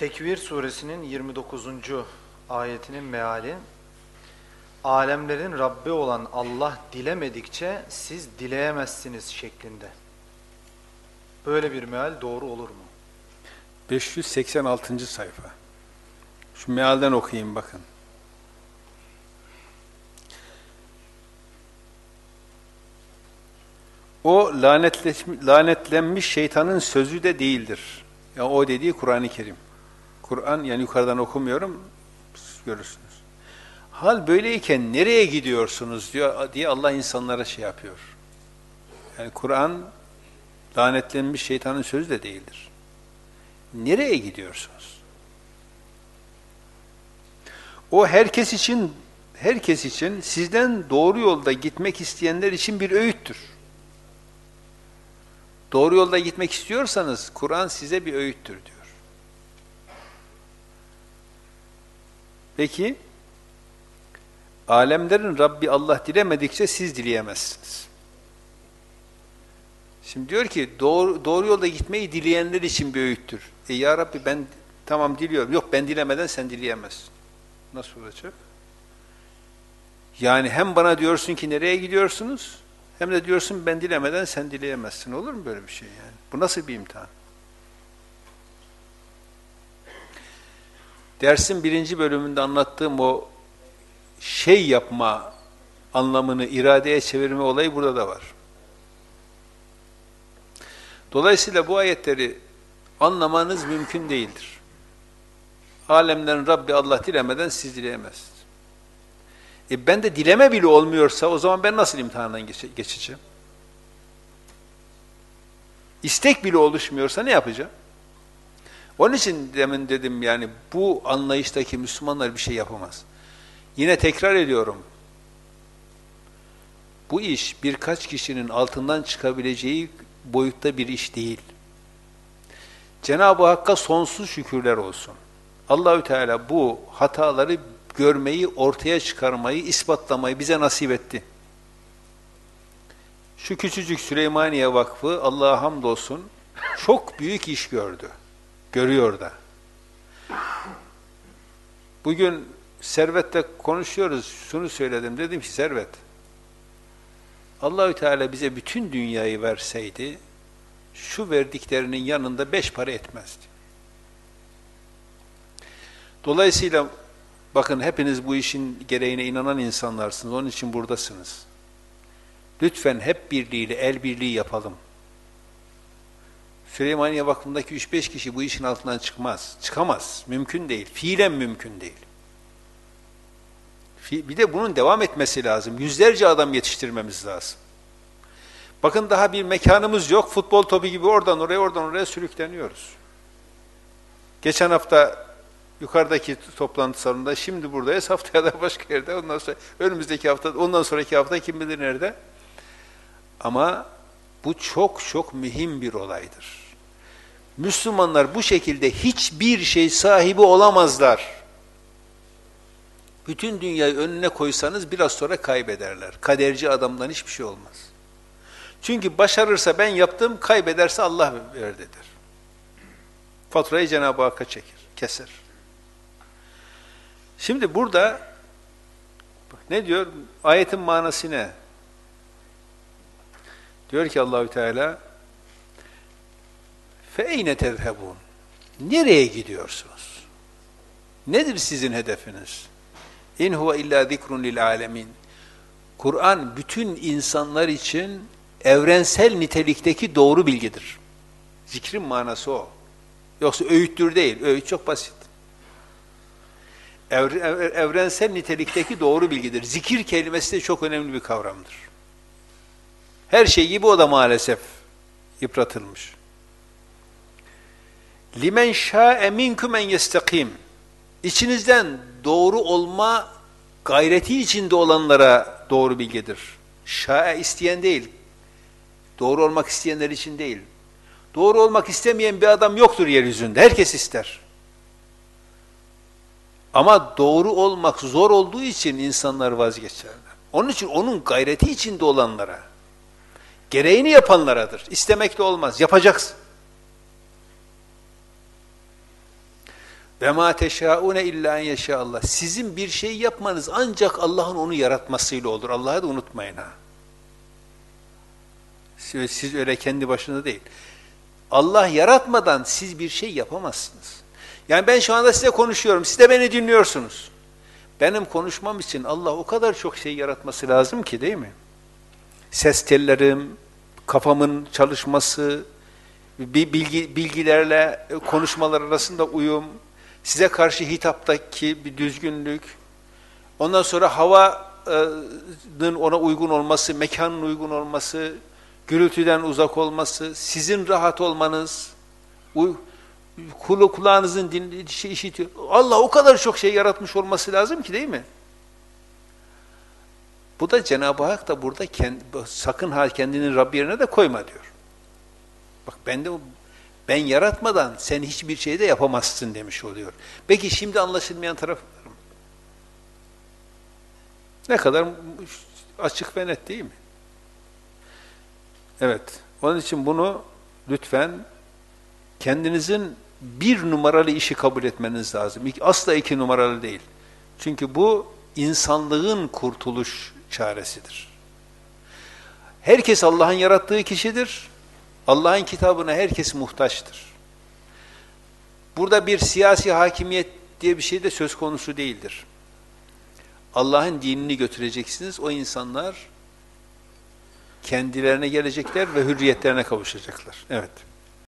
Tekvir suresinin 29. ayetinin meali alemlerin Rabbi olan Allah dilemedikçe siz dileyemezsiniz şeklinde. Böyle bir meal doğru olur mu? 586. sayfa. Şu mealden okuyayım bakın. O lanetlenmiş şeytanın sözü de değildir. Ya o dediği Kur'an-ı Kerim. Kur'an yani yukarıdan okumuyorum görürsünüz. Hal böyleyken nereye gidiyorsunuz diyor diye Allah insanlara şey yapıyor. Yani Kur'an lanetlenmiş şeytanın sözü de değildir. Nereye gidiyorsunuz? O herkes için herkes için sizden doğru yolda gitmek isteyenler için bir öğüttür. Doğru yolda gitmek istiyorsanız Kur'an size bir öğüttür diyor. Peki, alemlerin Rabbi Allah dilemedikçe siz dileyemezsiniz. Şimdi diyor ki doğru, doğru yolda gitmeyi dileyenler için bir öğüttür. E ya Rabbi ben tamam diliyorum. Yok ben dilemeden sen dileyemezsin. Nasıl olacak? Yani hem bana diyorsun ki nereye gidiyorsunuz? Hem de diyorsun ben dilemeden sen dileyemezsin. Olur mu böyle bir şey yani? Bu nasıl bir imtihan? Dersin birinci bölümünde anlattığım o şey yapma anlamını iradeye çevirme olayı burada da var. Dolayısıyla bu ayetleri anlamanız mümkün değildir. Alemlerin Rabbi Allah dilemeden siz dileyemezsiniz. E ben de dileme bile olmuyorsa o zaman ben nasıl imtihandan geç geçeceğim? İstek bile oluşmuyorsa ne yapacağım? Onun için demin dedim yani bu anlayıştaki Müslümanlar bir şey yapamaz. Yine tekrar ediyorum. Bu iş birkaç kişinin altından çıkabileceği boyutta bir iş değil. Cenab-ı Hakk'a sonsuz şükürler olsun. Allahü Teala bu hataları görmeyi, ortaya çıkarmayı, ispatlamayı bize nasip etti. Şu küçücük Süleymaniye Vakfı Allah'a hamdolsun çok büyük iş gördü. Görüyor da. Bugün Servet'te konuşuyoruz. Şunu söyledim. Dedim ki Servet Allahü Teala bize bütün dünyayı verseydi şu verdiklerinin yanında beş para etmezdi. Dolayısıyla bakın hepiniz bu işin gereğine inanan insanlarsınız. Onun için buradasınız. Lütfen hep birliğiyle el birliği yapalım. Süleymaniye Vakfı'ndaki 3-5 kişi bu işin altından çıkmaz. Çıkamaz. Mümkün değil. Fiilen mümkün değil. Bir de bunun devam etmesi lazım. Yüzlerce adam yetiştirmemiz lazım. Bakın daha bir mekanımız yok. Futbol topu gibi oradan oraya oradan oraya sürükleniyoruz. Geçen hafta yukarıdaki toplantı salonunda şimdi buradayız. Haftaya da başka yerde. Ondan sonra önümüzdeki hafta, ondan sonraki hafta kim bilir nerede. Ama bu çok çok mühim bir olaydır. Müslümanlar bu şekilde hiçbir şey sahibi olamazlar. Bütün dünyayı önüne koysanız biraz sonra kaybederler. Kaderci adamdan hiçbir şey olmaz. Çünkü başarırsa ben yaptım, kaybederse Allah verdidir. Faturayı Cenab-ı Hakk'a çekir, keser. Şimdi burada ne diyor? Ayetin manası ne? Diyor ki Allahü Teala فَاَيْنَ تَذْهَبُونَ Nereye gidiyorsunuz? Nedir sizin hedefiniz? İn huve illa zikrun lil alemin. Kur'an bütün insanlar için evrensel nitelikteki doğru bilgidir. Zikrin manası o. Yoksa öğüttür değil. Öğüt çok basit. Evrensel nitelikteki doğru bilgidir. Zikir kelimesi de çok önemli bir kavramdır. Her şey gibi o da maalesef yıpratılmış. Limen şa'e minkum en yestakim. İçinizden doğru olma gayreti içinde olanlara doğru bilgidir. Şa'e isteyen değil. Doğru olmak isteyenler için değil. Doğru olmak istemeyen bir adam yoktur yeryüzünde. Herkes ister. Ama doğru olmak zor olduğu için insanlar vazgeçerler. Onun için onun gayreti içinde olanlara, gereğini yapanlaradır. İstemekle olmaz, yapacaksın. Ve ma teşaune illa en yeşâallah. Sizin bir şey yapmanız ancak Allah'ın onu yaratmasıyla olur. Allah'ı da unutmayın ha. Siz, siz öyle kendi başına değil. Allah yaratmadan siz bir şey yapamazsınız. Yani ben şu anda size konuşuyorum. Siz de beni dinliyorsunuz. Benim konuşmam için Allah o kadar çok şey yaratması lazım ki değil mi? Ses tellerim, kafamın çalışması, bi- bilgi, bilgilerle konuşmalar arasında uyum, size karşı hitaptaki bir düzgünlük, ondan sonra havanın ona uygun olması, mekanın uygun olması, gürültüden uzak olması, sizin rahat olmanız, kulu kulağınızın işitiyor. Allah o kadar çok şey yaratmış olması lazım ki değil mi? Bu da Cenab-ı Hak da burada kendi, sakın ha kendini Rabbi yerine de koyma diyor. Bak ben de ben yaratmadan sen hiçbir şey de yapamazsın demiş oluyor. Peki şimdi anlaşılmayan mı? Ne kadar açık ve net değil mi? Evet. Onun için bunu lütfen kendinizin bir numaralı işi kabul etmeniz lazım. Asla iki numaralı değil. Çünkü bu insanlığın kurtuluş çaresidir. Herkes Allah'ın yarattığı kişidir. Allah'ın kitabına herkes muhtaçtır. Burada bir siyasi hakimiyet diye bir şey de söz konusu değildir. Allah'ın dinini götüreceksiniz. O insanlar kendilerine gelecekler ve hürriyetlerine kavuşacaklar. Evet.